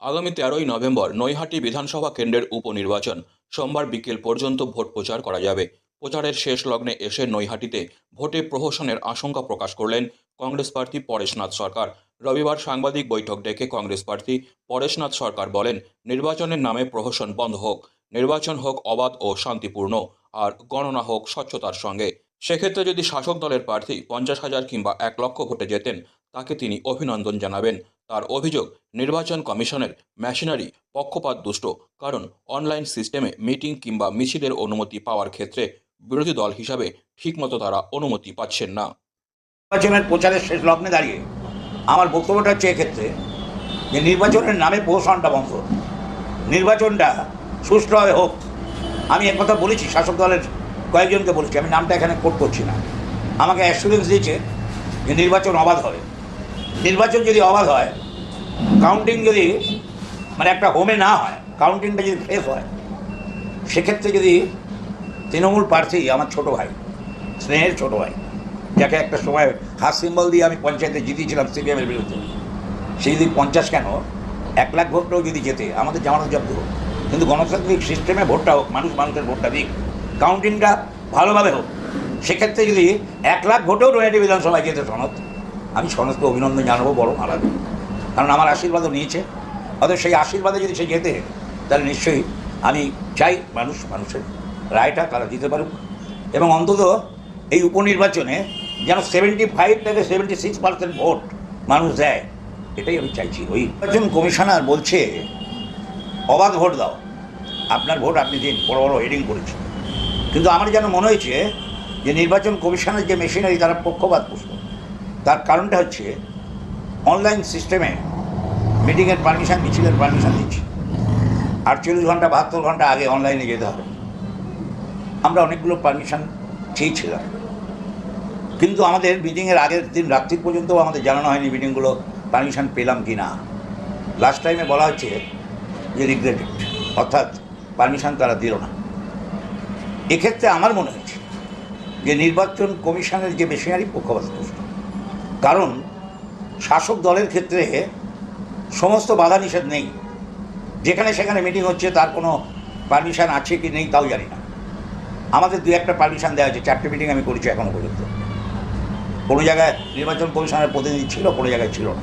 আগামী তেরোই নভেম্বর নৈহাটি বিধানসভা কেন্দ্রের উপনির্বাচন। সোমবার বিকেল পর্যন্ত ভোট প্রচার করা যাবে। প্রচারের শেষ লগ্নে এসে নৈহাটিতে ভোটে প্রহসনের আশঙ্কা প্রকাশ করলেন কংগ্রেস প্রার্থী পরেশনাথ সরকার। রবিবার সাংবাদিক বৈঠক ডেকে কংগ্রেস প্রার্থী পরেশনাথ সরকার বলেন, নির্বাচনের নামে প্রহসন বন্ধ হোক, নির্বাচন হোক অবাধ ও শান্তিপূর্ণ, আর গণনা হোক স্বচ্ছতার সঙ্গে। সেক্ষেত্রে যদি শাসক দলের প্রার্থী পঞ্চাশ হাজার কিংবা এক লক্ষ ভোটে যেতেন তাকে তিনি অভিনন্দন জানাবেন। তার অভিযোগ, নির্বাচন কমিশনের মেশিনারি পক্ষপাত দুষ্ট, কারণ অনলাইন সিস্টেমে মিটিং কিংবা মিছিলের অনুমতি পাওয়ার ক্ষেত্রে বিরোধী দল হিসাবে ঠিকমতো তারা অনুমতি পাচ্ছেন না। নির্বাচনের প্রচারের শেষ লগ্নে দাঁড়িয়ে আমার বক্তব্যটা হচ্ছে এক্ষেত্রে যে নির্বাচনের নামে প্রহসনটা বন্ধ। নির্বাচনটা সুষ্ঠুভাবে হোক। আমি কথা বলেছি, শাসক দলের কয়েকজনকে বলেছি, আমি নামটা এখানে কোট করছি না। আমাকে অ্যাসুরেন্স দিয়েছে যে নির্বাচন অবাধ হবে। নির্বাচন যদি অবাধ হয় কাউন্টিং যদি মানে একটা হোমে না হয় কাউন্টিংটা যদি ফ্রেশ হয়, সেক্ষেত্রে যদি তৃণমূল প্রার্থী আমার ছোট ভাই, স্নেহের ছোট ভাই, যাকে একটা সময় হাত সিম্বল দিয়ে আমি পঞ্চায়েতে জিতিয়েছিলাম সিপিএমের বিরুদ্ধে সে যদি পঞ্চাশ কেন, এক লাখ ভোটটাও যদি যেতে আমাদের জামানত জব্দ কিন্তু গণতান্ত্রিক সিস্টেমে ভোটটা হোক, মানুষ মানুষের ভোটটা দিক কাউন্টিংটা ভালোভাবে হোক, সেক্ষেত্রে যদি এক লাখ ভোটেও রয়েছে বিধানসভায় যেতে সনদ আমি সনদকে অভিনন্দন জানাব, বড় আলাদা কারণ আমার আশীর্বাদও নিয়েছে। অতএব সেই আশীর্বাদে যদি সে যেতে, তাহলে নিশ্চয়ই আমি চাই মানুষ মানুষের রায়টা তারা দিতে পারুক। এবং অন্তত এই উপনির্বাচনে যেন সেভেন্টি ফাইভ থেকে সেভেন্টি সিক্স পার্সেন্ট ভোট মানুষ দেয়, এটাই আমি চাইছি। ওই নির্বাচন কমিশনার বলছে, অবাধ ভোট দাও। আপনার ভোট আপনি দিন, বড় বড় হেডিং করেছেন কিন্তু আমার যেন মনে হয়েছে যে নির্বাচন কমিশনের যে মেশিনারি তারা পক্ষপাত পুষ্ট তার কারণটা হচ্ছে অনলাইন সিস্টেমে মিটিংয়ের পারমিশন মিছিলের পারমিশন দিচ্ছে। আটচল্লিশ ঘণ্টা, বাহাত্তর ঘণ্টা আগে অনলাইনে যেতে হবে। আমরা অনেকগুলো পারমিশন চেয়েছিলাম। কিন্তু আমাদের মিটিংয়ের আগের দিন রাত্রি পর্যন্ত আমাদের জানানো হয়নি মিটিংগুলো পারমিশন পেলাম কি না লাস্ট টাইমে বলা হচ্ছে যে রিগ্রেটেড অর্থাৎ পারমিশন তারা দিল না। এক্ষেত্রে আমার মনে হয়েছে যে নির্বাচন কমিশনের যে মেশিনারি পক্ষপাতদুষ্ট কারণ শাসক দলের ক্ষেত্রে সমস্ত বাধা নিষেধ নেই। যেখানে সেখানে মিটিং হচ্ছে, তার কোনো পারমিশান আছে কি নেই তাও জানি না। আমাদের দু একটা পারমিশান দেওয়া হয়েছে চারটে মিটিং আমি করেছি এখনও পর্যন্ত। কোনো জায়গায় নির্বাচন কমিশনের প্রতিনিধি ছিল, কোনো জায়গায় ছিল না।